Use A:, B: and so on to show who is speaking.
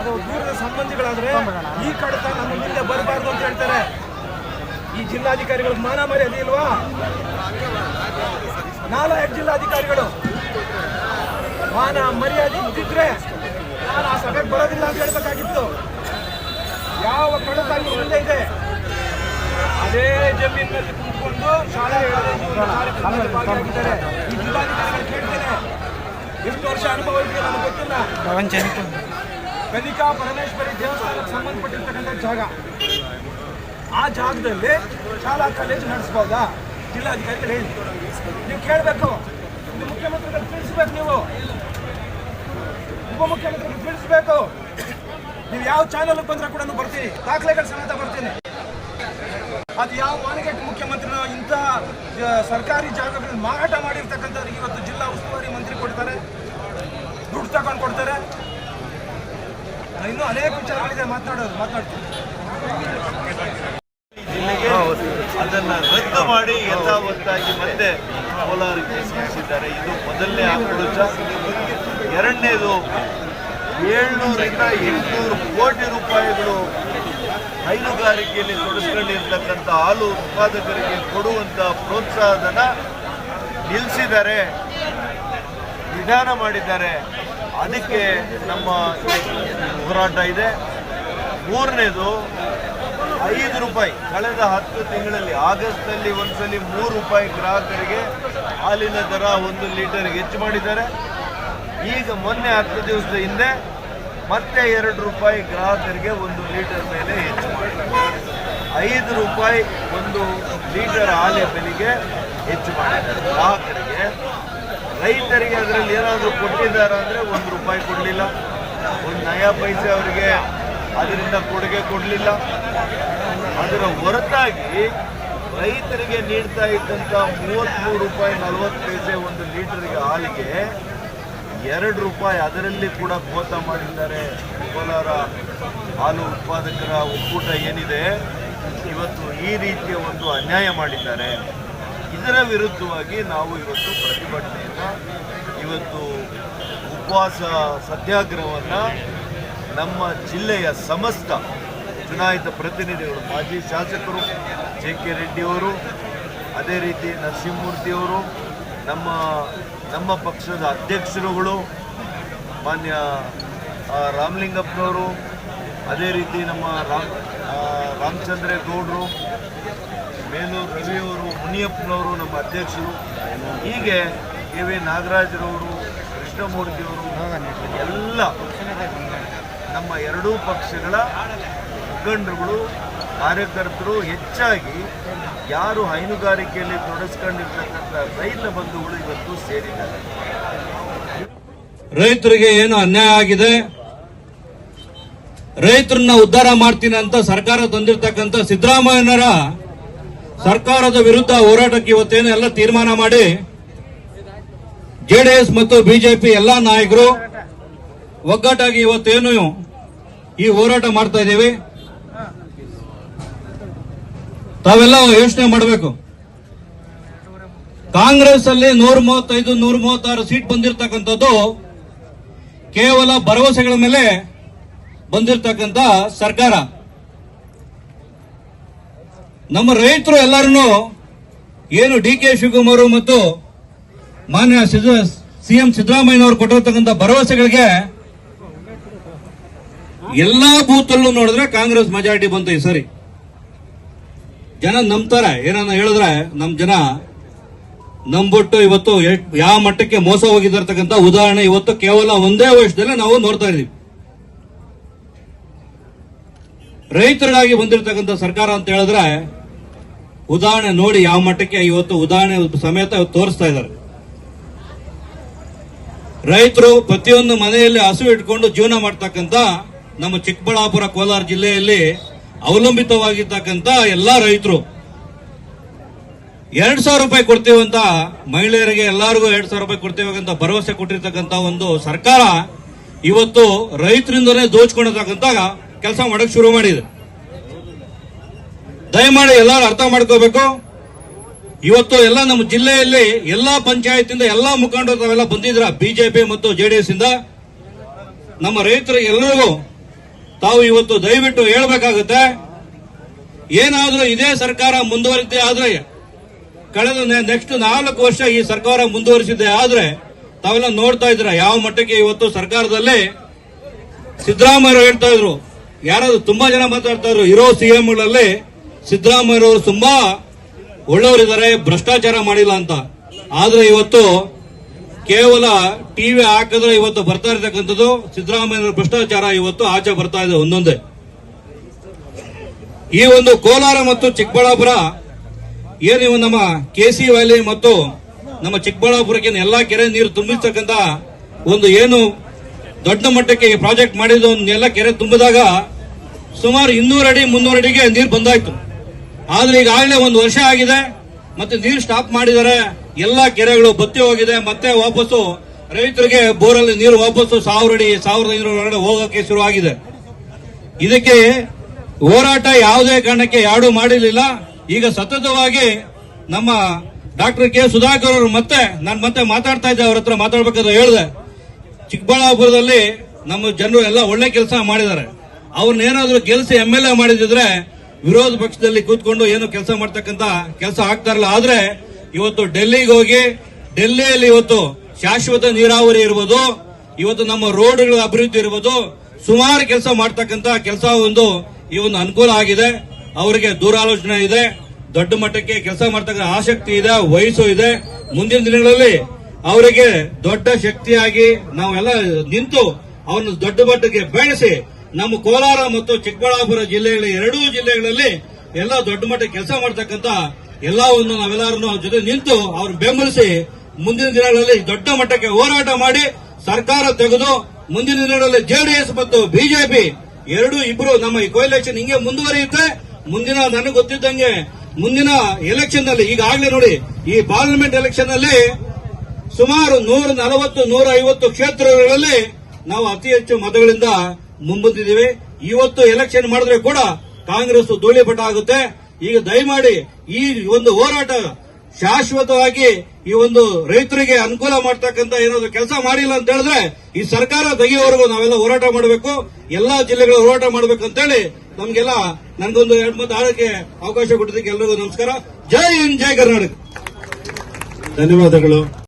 A: ಅದು ದೂರದ ಸಂಬಂಧಿಗಳಾದ್ರೆ ಈ ಕಡತ ನಮ್ಮ ಮುಂದೆ ಬರಬಾರ್ದು ಅಂತ ಹೇಳ್ತಾರೆ. ಈ ಜಿಲ್ಲಾಧಿಕಾರಿಗಳು ಮಾನ ಮರ್ಯಾದೆ ಇಲ್ವಾ? ನಾಲ್ಕು ಜಿಲ್ಲಾಧಿಕಾರಿಗಳು ಮಾನ ಮರ್ಯಾದೆ ಇದ್ದಿದ್ರೆ ನಾನು ಆ ಸಭೆಗೆ ಬರೋದಿಲ್ಲ ಅಂತ ಹೇಳ್ಬೇಕಾಗಿತ್ತು. ಯಾವ ಕಡತ ಇಲ್ಲಿ ಮುಂದೆ ಇದೆ? ಅದೇ ಜಮೀನಿನಲ್ಲಿ ಕುಂತ್ಕೊಂಡು ಶಾಲೆ ಈ ಜಿಲ್ಲಾಧಿಕಾರಿಗಳು ಕೇಳ್ತೇನೆ ಎಷ್ಟು ವರ್ಷ ಅನುಭವ ಇದೆಯಾ ನನಗೆ ಗೊತ್ತಿಲ್ಲ. ಕನಿಕಾ ಪರಮೇಶ್ವರಿ ದೇವಸ್ಥಾನಕ್ಕೆ ಸಂಬಂಧಪಟ್ಟಿರ್ತಕ್ಕಂಥ ಜಾಗ. ಆ ಜಾಗದಲ್ಲಿ ಶಾಲಾ ಕಾಲೇಜು ನಡೆಸ್ಬೋದಾ? ಜಿಲ್ಲಾಧಿಕಾರಿಗಳು ಹೇಳಿ. ನೀವು ಕೇಳಬೇಕು. ಮುಖ್ಯಮಂತ್ರಿಗಳು ತಿಳಿಸ್ಬೇಕು ನೀವು. ಉಪಮುಖ್ಯಮಂತ್ರಿಗಳು ತಿಳಿಸ್ಬೇಕು. ನೀವು ಯಾವ ಚಾನಲ್ ಬಂದ್ರೆ ಕೂಡ ಬರ್ತೀನಿ. ದಾಖಲೆಗಳ ಸಮೇತ ಬರ್ತೀನಿ. ಅದು ಯಾವ ಮಾನಗೆಟ್ಟ ಮುಖ್ಯಮಂತ್ರಿನ ಇಂಥ ಸರ್ಕಾರಿ ಜಾಗಗಳನ್ನು ಮಾರಾಟ ಮಾಡಿರ್ತಕ್ಕಂಥವ್ರಿಗೆ ಇವತ್ತು ಜಿಲ್ಲಾ ಉಸ್ತುವಾರಿ ಮಂತ್ರಿ ಕೊಡ್ತಾರೆ. ದುಡ್ಡು ತಗೊಂಡು ಕೊಡ್ತಾರೆ. ಇನ್ನೂ ಅನೇಕ ವಿಚಾರಗಳಿದೆ ಮಾತಾಡೋದು
B: ಮಾತಾಡ್ತೀವಿ ಅದನ್ನ ರದ್ದು ಮಾಡಿ ಯಥಾವತ್ತಾಗಿ ಮತ್ತೆ ಕೋಲಾರಕ್ಕೆ ಸೇರಿಸಿದ್ದಾರೆ ಇದು ಮೊದಲನೇ ಆಕ್ರೋಶ. ಎರಡನೇದು ಏಳ್ನೂರಿಂದ ಎಂಟುನೂರು ಕೋಟಿ ರೂಪಾಯಿಗಳು ಹೈನುಗಾರಿಕೆಯಲ್ಲಿ ತೊಡಸ್ಕೊಂಡಿರ್ತಕ್ಕಂಥ ಹಾಲು ಉತ್ಪಾದಕರಿಗೆ ಕೊಡುವಂಥ ಪ್ರೋತ್ಸಾಹಧನ ನಿಲ್ಲಿಸಿದ್ದಾರೆ ವಿಧಾನ ಮಾಡಿದ್ದಾರೆ. ಅದಕ್ಕೆ ನಮ್ಮ ಹೋರಾಟ ಇದೆ. ಮೂರನೇದು, ಐದು ರೂಪಾಯಿ. ಕಳೆದ ಹತ್ತು ತಿಂಗಳಲ್ಲಿ, ಆಗಸ್ಟ್ನಲ್ಲಿ ಒಂದ್ಸಲಿ ಮೂರು ರೂಪಾಯಿ ಗ್ರಾಹಕರಿಗೆ ಹಾಲಿನ ದರ ಒಂದು ಲೀಟರ್ಗೆ ಹೆಚ್ಚು ಮಾಡಿದ್ದಾರೆ. ಈಗ ಮೊನ್ನೆ ಹತ್ತು ದಿವಸದ ಹಿಂದೆ ಮತ್ತೆ ಎರಡು ರೂಪಾಯಿ ಗ್ರಾಹಕರಿಗೆ ಒಂದು ಲೀಟರ್ ಮೇಲೆ ಹೆಚ್ಚು ಮಾಡಿದ್ದಾರೆ. ಐದು ರೂಪಾಯಿ ಒಂದು ಲೀಟರ್ ಹಾಲಿನ ಬೆಲೆಗೆ ಹೆಚ್ಚು ಮಾಡಿದ್ದಾರೆ. ಗ್ರಾಹಕರಿಗೆ ರೈತರಿಗೆ ಅದರಲ್ಲಿ ಏನಾದರೂ ಕೊಟ್ಟಿದ್ದಾರೆ ಅಂದರೆ ಒಂದು ರೂಪಾಯಿ ಕೊಡಲಿಲ್ಲ. ಒಂದು ನಯಾ ಪೈಸೆ ಅವರಿಗೆ ಅದರಿಂದ ಕೊಡುಗೆ ಕೊಡಲಿಲ್ಲ. ಅದರ ಹೊರತಾಗಿ ರೈತರಿಗೆ ನೀಡ್ತಾ ಇದ್ದಂಥ ಮೂವತ್ತ್ಮೂರು ರೂಪಾಯಿ ನಲವತ್ತು ಪೈಸೆ ಒಂದು ಲೀಟರ್ಗೆ ಹಾಲಿಗೆ ಎರಡು ರೂಪಾಯಿ ಅದರಲ್ಲಿ ಕೂಡ ಕೋತ ಮಾಡಿದ್ದಾರೆ. ಕೋಲಾರ ಹಾಲು ಉತ್ಪಾದಕರ ಒಕ್ಕೂಟ ಏನಿದೆ, ಇವತ್ತು ಈ ರೀತಿಯ ಒಂದು ಅನ್ಯಾಯ ಮಾಡಿದ್ದಾರೆ. ಇದರ ವಿರುದ್ಧವಾಗಿ ನಾವು ಇವತ್ತು ಪ್ರತಿಭಟನೆಯನ್ನು, ಇವತ್ತು ಉಪವಾಸ ಸತ್ಯಾಗ್ರಹವನ್ನು ನಮ್ಮ ಜಿಲ್ಲೆಯ ಸಮಸ್ತ ಚುನಾಯಿತ ಪ್ರತಿನಿಧಿಗಳು, ಮಾಜಿ ಶಾಸಕರು ಜೆ ಕೆ ರೆಡ್ಡಿಯವರು ಅದೇ ರೀತಿ ನರಸಿಂಹಮೂರ್ತಿಯವರು ನಮ್ಮ ನಮ್ಮ ಪಕ್ಷದ ಅಧ್ಯಕ್ಷರುಗಳು, ಮಾನ್ಯ ರಾಮಲಿಂಗಪ್ಪನವರು, ಅದೇ ರೀತಿ ನಮ್ಮ ರಾಮ್ ರಾಮಚಂದ್ರೇಗೌಡರು ಮೇಲೂರು ರವಿಯವರು, ಮುನಿಯಪ್ಪನವರು, ನಮ್ಮ ಅಧ್ಯಕ್ಷರು, ಹೀಗೆ ಕೆ ವಿ ನಾಗರಾಜರವರು, ಕೃಷ್ಣಮೂರ್ತಿಯವರು, ಎಲ್ಲ ನಮ್ಮ ಎರಡೂ ಪಕ್ಷಗಳ ಮುಖಂಡರುಗಳು, ಕಾರ್ಯಕರ್ತರು ಹೆಚ್ಚಾಗಿ ಯಾರು ಹೈನುಗಾರಿಕೆಯಲ್ಲಿ ತೊಡಸ್ಕೊಂಡಿರ್ತಕ್ಕಂಥ ರೈತ ಬಂಧುಗಳು ಇವತ್ತು ಸೇರಿದ್ದಾರೆ.
C: ರೈತರಿಗೆ ಏನು ಅನ್ಯಾಯ ಆಗಿದೆ? ರೈತರನ್ನ ಉದ್ಧಾರ ಮಾಡ್ತೀನಿ ಅಂತ ಸರ್ಕಾರ ತಂದಿರ್ತಕ್ಕಂಥ ಸಿದ್ದರಾಮಯ್ಯನವರ ಸರ್ಕಾರದ ವಿರುದ್ಧ ಹೋರಾಟಕ್ಕೆ ಇವತ್ತೇನು ಎಲ್ಲ ತೀರ್ಮಾನ ಮಾಡಿ ಜೆಡಿಎಸ್ ಮತ್ತು ಬಿಜೆಪಿ ಎಲ್ಲಾ ನಾಯಕರು ಒಗ್ಗಟ್ಟಾಗಿ ಇವತ್ತೇನು ಈ ಹೋರಾಟ ಮಾಡ್ತಾ ಇದ್ದೀವಿ. ತಾವೆಲ್ಲ ಯೋಚನೆ ಮಾಡಬೇಕು. ಕಾಂಗ್ರೆಸ್ ಅಲ್ಲಿ ನೂರ ಮೂವತ್ತೈದು ನೂರ ಮೂವತ್ತಾರು ಸೀಟ್ ಬಂದಿರತಕ್ಕಂಥದ್ದು ಕೇವಲ ಭರವಸೆಗಳ ಮೇಲೆ ಬಂದಿರತಕ್ಕಂಥ ಸರ್ಕಾರ. ನಮ್ಮ ರೈತರು ಎಲ್ಲರನ್ನು ಏನು ಡಿ ಕೆ ಶಿವಕುಮಾರ್ ಮತ್ತು ಮಾನ್ಯ ಸಿಎಂ ಸಿದ್ದರಾಮಯ್ಯನವರು ಕೊಟ್ಟಿರ್ತಕ್ಕಂಥ ಭರವಸೆಗಳಿಗೆ ಎಲ್ಲಾ ಬೂತಲ್ಲೂ ನೋಡಿದ್ರೆ ಕಾಂಗ್ರೆಸ್ ಮೆಜಾರಿಟಿ ಬಂತು ಈ ಸರಿ. ಜನ ನಂಬ್ತಾರೆ. ಏನನ್ನ ಹೇಳಿದ್ರೆ ನಮ್ ಜನ ನಂಬಿಟ್ಟು ಇವತ್ತು ಯಾವ ಮಟ್ಟಕ್ಕೆ ಮೋಸ ಹೋಗಿದ್ದಿರ್ತಕ್ಕಂಥ ಉದಾಹರಣೆ ಇವತ್ತು ಕೇವಲ ಒಂದೇ ವರ್ಷದಲ್ಲೇ ನಾವು ನೋಡ್ತಾ ಇದೀವಿ ರೈತರಿಗಾಗಿ ಬಂದಿರತಕ್ಕಂಥ ಸರ್ಕಾರ ಅಂತ ಹೇಳಿದ್ರೆ ಉದಾಹರಣೆ ನೋಡಿ ಯಾವ ಮಟ್ಟಕ್ಕೆ ಇವತ್ತು ಉದಾಹರಣೆ ಸಮೇತ ತೋರಿಸ್ತಾ ಇದ್ದಾರೆ. ರೈತರು ಪ್ರತಿಯೊಂದು ಮನೆಯಲ್ಲಿ ಹಸು ಇಟ್ಕೊಂಡು ಜೀವನ ಮಾಡ್ತಕ್ಕಂಥ ನಮ್ಮ ಚಿಕ್ಕಬಳ್ಳಾಪುರ ಕೋಲಾರ ಜಿಲ್ಲೆಯಲ್ಲಿ ಅವಲಂಬಿತವಾಗಿರ್ತಕ್ಕಂಥ ಎಲ್ಲಾ ರೈತರು. ಎರಡ್ ಸಾವಿರ ರೂಪಾಯಿ ಕೊಡ್ತೀವಂತ ಮಹಿಳೆಯರಿಗೆ ಎಲ್ಲರಿಗೂ ಎರಡ್ ಸಾವಿರ ರೂಪಾಯಿ ಕೊಡ್ತೀವಿ ಅಂತ ಭರವಸೆ ಕೊಟ್ಟಿರ್ತಕ್ಕಂಥ ಒಂದು ಸರ್ಕಾರ ಇವತ್ತು ರೈತರಿಂದಲೇ ದೋಚ್ಕೊಂಡಿರ್ತಕ್ಕಂಥ ಕೆಲಸ ಮಾಡಕ್ ಶುರು ಮಾಡಿದೆ. ದಯಮಾಡಿ ಎಲ್ಲರೂ ಅರ್ಥ ಮಾಡ್ಕೋಬೇಕು. ಇವತ್ತು ಎಲ್ಲ ನಮ್ಮ ಜಿಲ್ಲೆಯಲ್ಲಿ ಎಲ್ಲಾ ಪಂಚಾಯತಿಂದ ಎಲ್ಲಾ ಮುಖಂಡರು ತಾವೆಲ್ಲ ಬಂದಿದ್ರ ಬಿಜೆಪಿ ಮತ್ತು ಜೆಡಿಎಸ್ ಇಂದ. ನಮ್ಮ ರೈತರು ಎಲ್ಲರಿಗೂ ತಾವು ಇವತ್ತು ದಯವಿಟ್ಟು ಹೇಳಬೇಕಾಗುತ್ತೆ. ಏನಾದ್ರೂ ಇದೇ ಸರ್ಕಾರ ಮುಂದುವರಿದೆ ಆದ್ರೆ, ಕಳೆದ ನೆಕ್ಸ್ಟ್ ನಾಲ್ಕು ವರ್ಷ ಈ ಸರ್ಕಾರ ಮುಂದುವರಿಸಿದೆ ಆದ್ರೆ, ತಾವೆಲ್ಲ ನೋಡ್ತಾ ಇದ್ರ ಯಾವ ಮಟ್ಟಕ್ಕೆ ಇವತ್ತು ಸರ್ಕಾರದಲ್ಲಿ? ಸಿದ್ದರಾಮಯ್ಯ ಹೇಳ್ತಾ ಇದ್ರು. ಯಾರಾದ್ರೂ ತುಂಬಾ ಜನ ಮಾತಾಡ್ತಾ ಇದ್ರು. ಇರೋ ಸಿಎಂಗಳಲ್ಲಿ ಸಿದ್ದರಾಮಯ್ಯ ಅವರು ತುಂಬಾ ಒಳ್ಳೆಯವರಿದ್ದಾರೆ, ಭ್ರಷ್ಟಾಚಾರ ಮಾಡಿಲ್ಲ ಅಂತ. ಆದ್ರೆ ಇವತ್ತು ಕೇವಲ ಟಿವಿ ಹಾಕಿದ್ರೆ ಇವತ್ತು ಬರ್ತಾ ಇರತಕ್ಕಂಥದ್ದು ಸಿದ್ದರಾಮಯ್ಯ ಭ್ರಷ್ಟಾಚಾರ ಇವತ್ತು ಆಚೆ ಬರ್ತಾ ಇದೆ ಒಂದೊಂದೇ. ಈ ಒಂದು ಕೋಲಾರ ಮತ್ತು ಚಿಕ್ಕಬಳ್ಳಾಪುರ, ಏನು ನಮ್ಮ ಕೆಸಿ ವ್ಯಾಲಿ ಮತ್ತು ನಮ್ಮ ಚಿಕ್ಕಬಳ್ಳಾಪುರಕ್ಕೆ ಎಲ್ಲಾ ಕೆರೆ ನೀರು ತುಂಬಿಸ್ತಕ್ಕಂತ ಒಂದು ಏನು ದೊಡ್ಡ ಮಟ್ಟಕ್ಕೆ ಪ್ರಾಜೆಕ್ಟ್ ಮಾಡಿದ ಒಂದು ಎಲ್ಲ ಕೆರೆ ತುಂಬಿದಾಗ ಸುಮಾರು ಇನ್ನೂರು ಅಡಿ ಮುನ್ನೂರು ಅಡಿಗೆ ನೀರು ಬಂದಾಯ್ತು. ಆದ್ರೆ ಈಗಾಗಲೇ ಒಂದು ವರ್ಷ ಆಗಿದೆ. ಮತ್ತೆ ನೀರು ಸ್ಟಾಪ್ ಮಾಡಿದ್ದಾರೆ. ಎಲ್ಲಾ ಕೆರೆಗಳು ಬತ್ತಿ ಹೋಗಿದೆ. ಮತ್ತೆ ವಾಪಸ್ಸು ರೈತರಿಗೆ ಬೋರಲ್ಲಿ ನೀರು ವಾಪಸ್ಸು ಸಾವಿರ ಅಡಿ ಸಾವಿರದ ಐನೂರ ಒಳಗಡೆ ಹೋಗೋಕೆ ಶುರುವಾಗಿದೆ. ಇದಕ್ಕೆ ಹೋರಾಟ ಯಾವುದೇ ಕಾರಣಕ್ಕೆ ಯಾರು ಮಾಡಿರಲಿಲ್ಲ. ಈಗ ಸತತವಾಗಿ ನಮ್ಮ ಡಾಕ್ಟರ್ ಕೆ ಸುಧಾಕರ್ ಅವರು ಮತ್ತೆ, ನಾನು ಮತ್ತೆ ಮಾತಾಡ್ತಾ ಇದ್ದೆ ಅವ್ರ ಹತ್ರ ಮಾತಾಡ್ಬೇಕಾದ್ರೆ ಹೇಳಿದೆ. ಚಿಕ್ಕಬಳ್ಳಾಪುರದಲ್ಲಿ ನಮ್ಮ ಜನರು ಎಲ್ಲ ಒಳ್ಳೆ ಕೆಲಸ ಮಾಡಿದ್ದಾರೆ. ಅವ್ರನ್ನೇನಾದ್ರೂ ಗೆಲ್ಸಿ ಎಂ ಎಲ್ ಎ ಮಾಡಿದಿದ್ರೆ ವಿರೋಧ ಪಕ್ಷದಲ್ಲಿ ಕೂತ್ಕೊಂಡು ಏನು ಕೆಲಸ ಮಾಡ್ತಕ್ಕಂತ ಕೆಲಸ ಆಗ್ತಾ ಇರಲ್ಲ ಆದ್ರೆ ಇವತ್ತು ಡೆಲ್ಲಿಗೆ ಹೋಗಿ, ಡೆಲ್ಲಿಯಲ್ಲಿ ಇವತ್ತು ಶಾಶ್ವತ ನೀರಾವರಿ ಇರ್ಬೋದು, ಇವತ್ತು ನಮ್ಮ ರೋಡ್ಗಳ ಅಭಿವೃದ್ಧಿ ಇರ್ಬೋದು, ಸುಮಾರು ಕೆಲಸ ಮಾಡ್ತಕ್ಕಂತ ಕೆಲಸ ಒಂದು ಈ ಒಂದು ಅನುಕೂಲ ಆಗಿದೆ. ಅವರಿಗೆ ದೂರಾಲೋಚನೆ ಇದೆ, ದೊಡ್ಡ ಮಟ್ಟಕ್ಕೆ ಕೆಲಸ ಮಾಡ್ತಕ್ಕಂಥ ಆಸಕ್ತಿ ಇದೆ, ವಯಸ್ಸು ಇದೆ. ಮುಂದಿನ ದಿನಗಳಲ್ಲಿ ಅವರಿಗೆ ದೊಡ್ಡ ಶಕ್ತಿಯಾಗಿ ನಾವೆಲ್ಲ ನಿಂತು ಅವನು ದೊಡ್ಡ ಮಟ್ಟಕ್ಕೆ ಬೆಳೆಸಿ ನಮ್ಮ ಕೋಲಾರ ಮತ್ತು ಚಿಕ್ಕಬಳ್ಳಾಪುರ ಜಿಲ್ಲೆಗಳ ಎರಡೂ ಜಿಲ್ಲೆಗಳಲ್ಲಿ ಎಲ್ಲ ದೊಡ್ಡ ಮಟ್ಟ ಕೆಲಸ ಮಾಡತಕ್ಕಂತ ಎಲ್ಲವನ್ನು ನಾವೆಲ್ಲರೂ ನಾವೆಲ್ಲರನ್ನು ಅವ್ರ ಜೊತೆ ನಿಂತು ಅವ್ರು ಬೆಂಬಲಿಸಿ ಮುಂದಿನ ದಿನಗಳಲ್ಲಿ ದೊಡ್ಡ ಮಟ್ಟಕ್ಕೆ ಹೋರಾಟ ಮಾಡಿ ಸರ್ಕಾರ ತೆಗೆದು ಮುಂದಿನ ದಿನಗಳಲ್ಲಿ ಜೆಡಿಎಸ್ ಮತ್ತು ಬಿಜೆಪಿ ಎರಡು ಇಬ್ಬರು ನಮ್ಮ ಈ ಕೋಲೆಕ್ಷನ್ ಹಿಂಗೆ ಮುಂದುವರಿಯುತ್ತೆ. ಮುಂದಿನ ನನಗೆ ಗೊತ್ತಿದ್ದಂಗೆ ಮುಂದಿನ ಎಲೆಕ್ಷನ್ನಲ್ಲಿ ಈಗಾಗಲೇ ನೋಡಿ ಈ ಪಾರ್ಲಿಮೆಂಟ್ ಎಲೆಕ್ಷನ್ನಲ್ಲಿ ಸುಮಾರು ನೂರ ನಲವತ್ತು, ನೂರ ಐವತ್ತು ಕ್ಷೇತ್ರಗಳಲ್ಲಿ ನಾವು ಅತಿ ಹೆಚ್ಚು ಮತಗಳಿಂದ ಮುಂಬಂದಿದ್ದೀವಿ. ಇವತ್ತು ಎಲೆಕ್ಷನ್ ಮಾಡಿದ್ರೆ ಕೂಡ ಕಾಂಗ್ರೆಸ್ ಧೂಳಿಪಟ ಆಗುತ್ತೆ. ಈಗ ದಯಮಾಡಿ ಈ ಒಂದು ಹೋರಾಟ ಶಾಶ್ವತವಾಗಿ ಈ ಒಂದು ರೈತರಿಗೆ ಅನುಕೂಲ ಮಾಡ್ತಕ್ಕಂತ ಏನಾದ್ರು ಕೆಲಸ ಮಾಡಿಲ್ಲ ಅಂತ ಹೇಳಿದ್ರೆ ಈ ಸರ್ಕಾರ ತೆಗೆಯುವವರೆಗೂ ನಾವೆಲ್ಲ ಹೋರಾಟ ಮಾಡಬೇಕು. ಎಲ್ಲಾ ಜಿಲ್ಲೆಗಳು ಹೋರಾಟ ಮಾಡಬೇಕು ಅಂತೇಳಿ ನಮ್ಗೆಲ್ಲ ನನಗೊಂದು ಎರಡು ಮತ ಆಳಕ್ಕೆ ಅವಕಾಶ ಕೊಟ್ಟಿದ್ದಕ್ಕೆ ಎಲ್ಲರಿಗೂ ನಮಸ್ಕಾರ. ಜೈ ಹಿಂದ್, ಜೈ ಕರ್ನಾಟಕ.
D: ಧನ್ಯವಾದಗಳು.